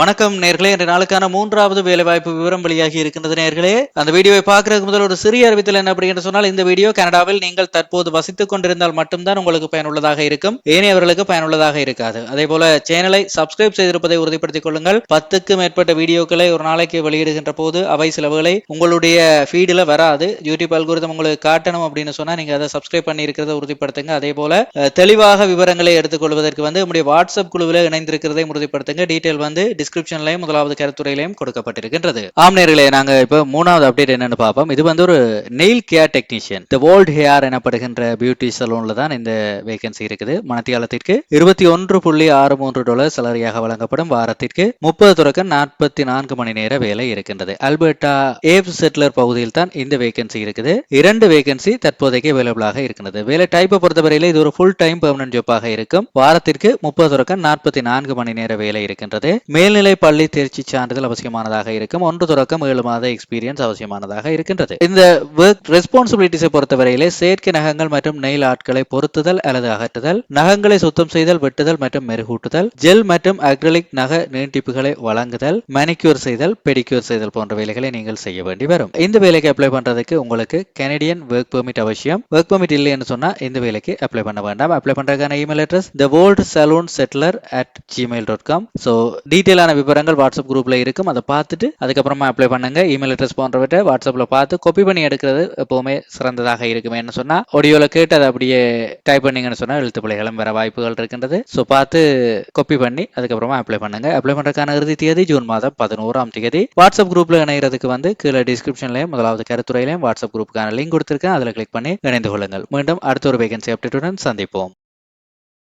வணக்கம் நேர்களே. இன்று நாளுக்கான மூன்றாவது வேலைவாய்ப்பு விவரம் வெளியாகி இருக்கின்றது நேர்களே. அந்த வீடியோவை பார்க்கறதுக்கு முதல் ஒரு சிறிய அறிவித்தல் என்ன அப்படின்னு சொன்னால் இந்த வீடியோ கனடாவில் நீங்கள் தற்போது வசித்துக் கொண்டிருந்தால் மட்டும்தான் உங்களுக்கு பயனுள்ளதாக இருக்கும். ஏனையவர்களுக்கு பயனுள்ளதாக இருக்காது. அதே போல சேனலை சப்ஸ்கிரைப் செய்திருப்பதை உறுதிப்படுத்திக் கொள்ளுங்கள். பத்துக்கு மேற்பட்ட வீடியோக்களை ஒரு நாளைக்கு வெளியிடுகின்ற போது அவை சிலவுகளை உங்களுடைய ஃபீடில் வராது. யூடியூப் அல்கோரிதம் உங்களுக்கு காட்டணும் அப்படின்னு சொன்னா நீங்க அதை சப்ஸ்கிரைப் பண்ணி இருக்கிறத உறுதிப்படுத்துங்க. அதே போல தெளிவாக விவரங்களை எடுத்துக்கொள்வதற்கு வந்து நம்முடைய வாட்ஸ்அப் குழுவில் இணைந்திருக்கிறதை உறுதிப்படுத்துங்க. டீட்டெயில் வந்து டிஸ்கிரிப்ஷன்லையும் முதலாவது கருத்துறையிலையும் கொடுக்கப்பட்டிருக்கின்றது. ஆம் நாங்க இப்போ மூணாவது அப்டேட் என்னன்னு பார்ப்போம். இது வந்து ஒரு nail care technician the world hair எனப்படுகின்ற பியூட்டி சலூன்ல தான் இந்த வேகன்சி இருக்குது. மனத்தியாலத்திற்கு இருபத்தி ஒன்று புள்ளி ஆறு மூன்று டாலர் சலரியாக வழங்கப்படும் வாரத்திற்கு முப்பது தொடக்கம் நாற்பத்தி நான்கு மணி நேர வேலை இருக்கின்றது. அல்பர்டா ஏப் செட்லர் பகுதியில் தான் இந்த வேகன்சி இருக்குது. இரண்டு வேகன்சி தற்போதைக்கு அவைலபிளாக இருக்கின்றது. வேலை டைப்பை பொறுத்தவரையில இது ஒரு ஃபுல் டைம் பெர்மனன்ட் ஜாப்பாக இருக்கும். வாரத்திற்கு முப்பது தொடக்கம் நாற்பத்தி நான்கு மணி நேர வேலை இருக்கின்றது. மேல்நிலை பள்ளி தேர்ச்சி சான்றிதழ் அவசியமானதாக இருக்கும். ஒன்று தொடக்கம் ஏழு மாத எக்ஸ்பீரியன்ஸ் அவசியமானதாக இருக்கின்றது. இந்த ஒர்க் ரெஸ்பான்சிபிலிட்டிஸை பொறுத்தவரையிலே செயற்கை நகங்கள் மற்றும் நெயில் ஆட்களை பொருத்துதல் அல்லது அகற்றுதல் நகங்களை சுத்தம் செய்தல் வெட்டுதல் மற்றும் மெருகூட்டுதல் ஜெல் மற்றும் அக்ரலிக் நக நீட்டிப்புகளை வழங்குதல் மேனிக்யூர் செய்தல் பெடிக்யூர் செய்தல் போன்ற வேலைகளை நீங்கள் செய்ய வேண்டி வரும். இந்த வேலைக்கு அப்ளை பண்றதுக்கு உங்களுக்கு கனடியன் ஒர்க் பெர்மிட் அவசியம். ஒர்க் பெர்மிட் இல்லைன்னு சொன்னா இந்த வேலைக்கு அப்ளை பண்ண வேண்டாம். அப்ளை பண்றதுக்கான email address the world salon settler at Gmail dot com so டீட்டெயிலான விவரங்கள் வாட்ஸ்அப் குரூப்பில் இருக்கும். அதை பார்த்துட்டு அதுக்கப்புறமா அப்ளை பண்ணுங்க. இமெயில் அட்ரஸ் போன்றவற்றை வாட்ஸ்அப்பில் பார்த்து காப்பி பண்ணி எடுக்கிறது எப்பவுமே சிறந்ததாக இருக்குமே என்ன சொன்னால் ஆடியோவில் கேட்டு அதை அப்படியே டைப் பண்ணிங்கன்னு சொன்னால் எழுத்து பிள்ளைகளும் வர வாய்ப்புகள் இருக்கின்றது. ஸோ பார்த்து காப்பி பண்ணி அதுக்கப்புறமா அப்ளை பண்ணுங்க. அப்ளை பண்ணுறதுக்கான இறுதி தேதி ஜூன் மாதம் பதினோராம் தேதி. வாட்ஸ்அப் குரூப்பில் இணைகிறதுக்கு வந்து கீழே டிஸ்கிரிப்ஷன்லையும் முதலாவது கருத்துறையிலையும் வாட்ஸ்அப் குரூப்புக்கான லிங்க் கொடுத்துருக்கேன். அதில் கிளிக் பண்ணி இணைந்து கொள்ளுங்கள். மீண்டும் அடுத்த ஒரு வேகன்சி அப்டேட்டுடன் சந்திப்போம்.